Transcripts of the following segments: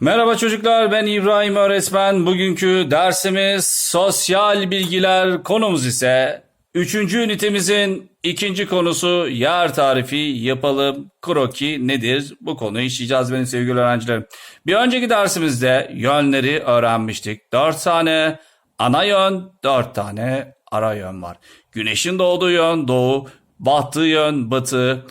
Merhaba çocuklar ben İbrahim öğretmen. Bugünkü dersimiz sosyal bilgiler konumuz ise 3. ünitemizin ikinci konusu yer tarifi yapalım kroki nedir? Bu konuyu işleyeceğiz benim sevgili öğrencilerim. Bir önceki dersimizde yönleri öğrenmiştik. 4 tane ana yön, 4 tane ara yön var. Güneşin doğduğu yön doğu, battığı yön batı,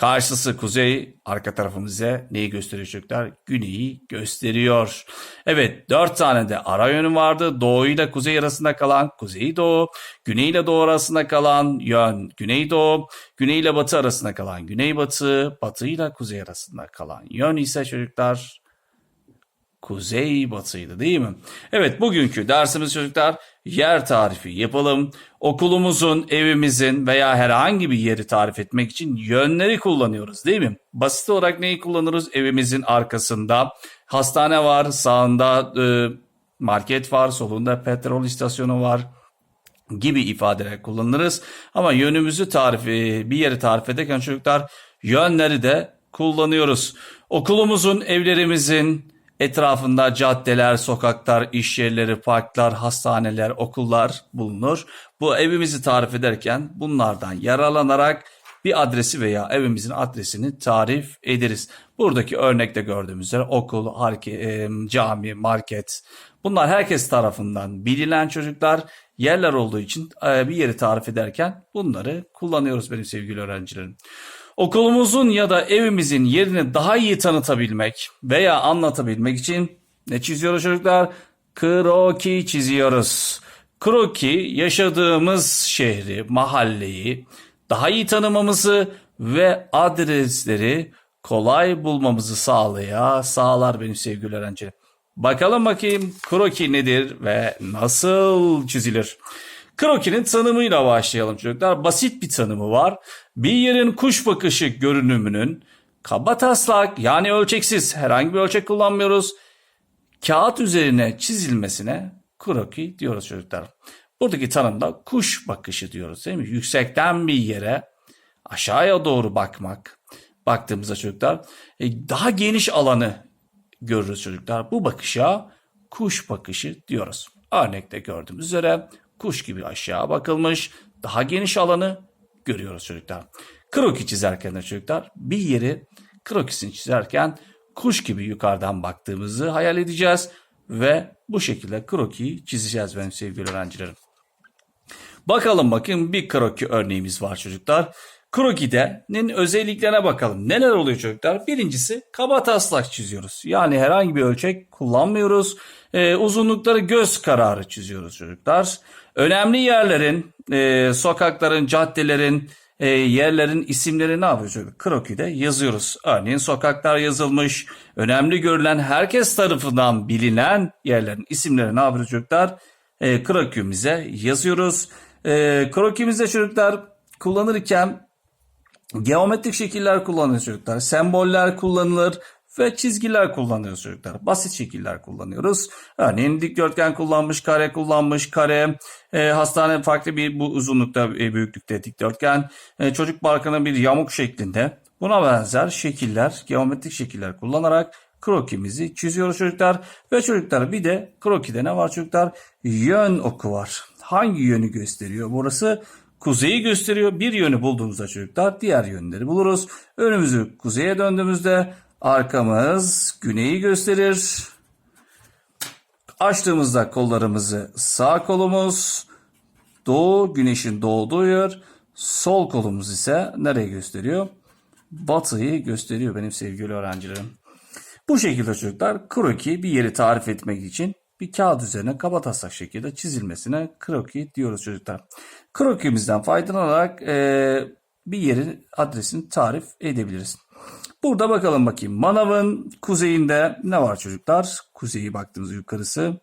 Karşısı kuzey, arka tarafımıza neyi gösteriyor çocuklar? Güneyi gösteriyor. Evet, dört tane de ara yönü vardı. Doğu ile kuzey arasında kalan kuzey doğu, güney ile doğu arasında kalan yön güney doğu, güney ile batı arasında kalan güney batı, batı ile kuzey arasında kalan yön ise çocuklar kuzey batıydı değil mi? Evet bugünkü dersimiz çocuklar yer tarifi yapalım. Okulumuzun, evimizin veya herhangi bir yeri tarif etmek için yönleri kullanıyoruz değil mi? Basit olarak neyi kullanırız? Evimizin arkasında hastane var, sağında e, market var, solunda petrol istasyonu var gibi ifadeler kullanırız. Ama yönümüzü tarif, e, bir yeri tarif ederken çocuklar yönleri de kullanıyoruz. Okulumuzun, evlerimizin, Etrafında caddeler, sokaklar, iş yerleri, parklar, hastaneler, okullar bulunur. Bu evimizi tarif ederken bunlardan yararlanarak bir adresi veya evimizin adresini tarif ederiz. Buradaki örnekte gördüğümüz üzere okul, harke, e, cami, market bunlar herkes tarafından bilinen çocuklar yerler olduğu için e, bir yeri tarif ederken bunları kullanıyoruz benim sevgili öğrencilerim. Okulumuzun ya da evimizin yerini daha iyi tanıtabilmek veya anlatabilmek için ne çiziyoruz çocuklar? Kroki çiziyoruz. Kroki yaşadığımız şehri, mahalleyi daha iyi tanımamızı ve adresleri kolay bulmamızı sağlaya sağlar benim sevgili öğrencilerim. Bakalım bakayım kroki nedir ve nasıl çizilir? Kroki'nin tanımıyla başlayalım çocuklar. Basit bir tanımı var. Bir yerin kuş bakışı görünümünün kaba taslak yani ölçeksiz herhangi bir ölçek kullanmıyoruz. Kağıt üzerine çizilmesine kroki diyoruz çocuklar. Buradaki tanımda kuş bakışı diyoruz değil mi? Yüksekten bir yere aşağıya doğru bakmak. Baktığımızda çocuklar e, daha geniş alanı görürüz çocuklar. Bu bakışa kuş bakışı diyoruz. Örnekte gördüğümüz üzere kuş gibi aşağı bakılmış daha geniş alanı görüyoruz çocuklar. Kroki çizerken de çocuklar bir yeri krokisini çizerken kuş gibi yukarıdan baktığımızı hayal edeceğiz ve bu şekilde krokiyi çizeceğiz benim sevgili öğrencilerim. Bakalım bakın bir kroki örneğimiz var çocuklar. Kroki'de'nin özelliklerine bakalım. Neler oluyor çocuklar? Birincisi kaba taslak çiziyoruz. Yani herhangi bir ölçek kullanmıyoruz. Ee, uzunlukları göz kararı çiziyoruz çocuklar. Önemli yerlerin, e, sokakların, caddelerin, e, yerlerin isimleri ne yapıyoruz? Kroki'de yazıyoruz. Örneğin sokaklar yazılmış. Önemli görülen herkes tarafından bilinen yerlerin isimleri ne yapıyoruz çocuklar? E, krokimize yazıyoruz. E, krokimizde çocuklar kullanırken Geometrik şekiller kullanıyoruz çocuklar. Semboller kullanılır ve çizgiler kullanıyoruz çocuklar. Basit şekiller kullanıyoruz. Örneğin dikdörtgen kullanmış, kare kullanmış, kare, e, hastane farklı bir bu uzunlukta, e, büyüklükte dikdörtgen, e, çocuk parkının bir yamuk şeklinde. Buna benzer şekiller, geometrik şekiller kullanarak krokimizi çiziyoruz çocuklar. Ve çocuklar bir de krokide ne var çocuklar? Yön oku var. Hangi yönü gösteriyor? Burası kuzeyi gösteriyor. Bir yönü bulduğumuzda çocuklar diğer yönleri buluruz. Önümüzü kuzeye döndüğümüzde arkamız güneyi gösterir. Açtığımızda kollarımızı sağ kolumuz doğu güneşin doğduğu yer. Sol kolumuz ise nereye gösteriyor? Batıyı gösteriyor benim sevgili öğrencilerim. Bu şekilde çocuklar kroki bir yeri tarif etmek için bir kağıt üzerine kaba taslak şekilde çizilmesine kroki diyoruz çocuklar. Krokimizden faydalanarak e, bir yerin adresini tarif edebiliriz. Burada bakalım bakayım. Manav'ın kuzeyinde ne var çocuklar? Kuzeyi baktığımız yukarısı.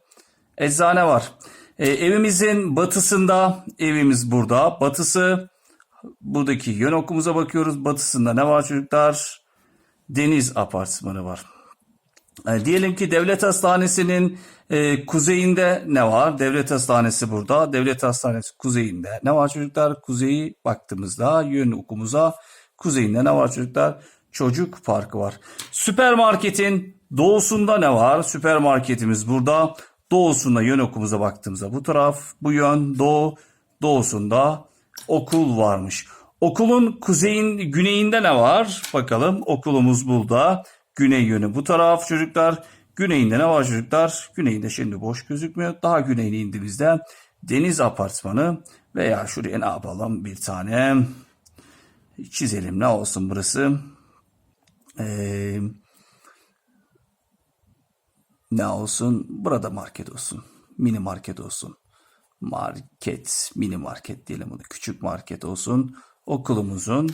Eczane var. E, evimizin batısında evimiz burada. Batısı buradaki yön okumuza bakıyoruz. Batısında ne var çocuklar? Deniz apartmanı var. E, diyelim ki devlet hastanesinin e, kuzeyinde ne var? Devlet hastanesi burada. Devlet hastanesi kuzeyinde. Ne var çocuklar? Kuzeyi baktığımızda yön okumuza kuzeyinde ne var çocuklar? Çocuk parkı var. Süpermarketin doğusunda ne var? Süpermarketimiz burada. Doğusunda yön okumuza baktığımızda bu taraf, bu yön doğu, doğusunda okul varmış. Okulun kuzeyin, güneyinde ne var? Bakalım okulumuz burada. Güney yönü bu taraf çocuklar. Güneyinde ne var çocuklar? Güneyinde şimdi boş gözükmüyor. Daha güneyine indiğimizde deniz apartmanı veya şuraya ne yapalım bir tane çizelim ne olsun burası. Ee, ne olsun? Burada market olsun. Mini market olsun. Market, mini market diyelim bunu. Küçük market olsun. Okulumuzun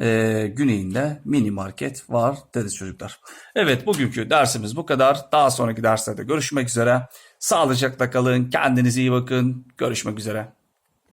eee, güneyinde mini market var deriz çocuklar. Evet bugünkü dersimiz bu kadar. Daha sonraki derslerde görüşmek üzere. Sağlıcakla kalın. Kendinize iyi bakın. Görüşmek üzere.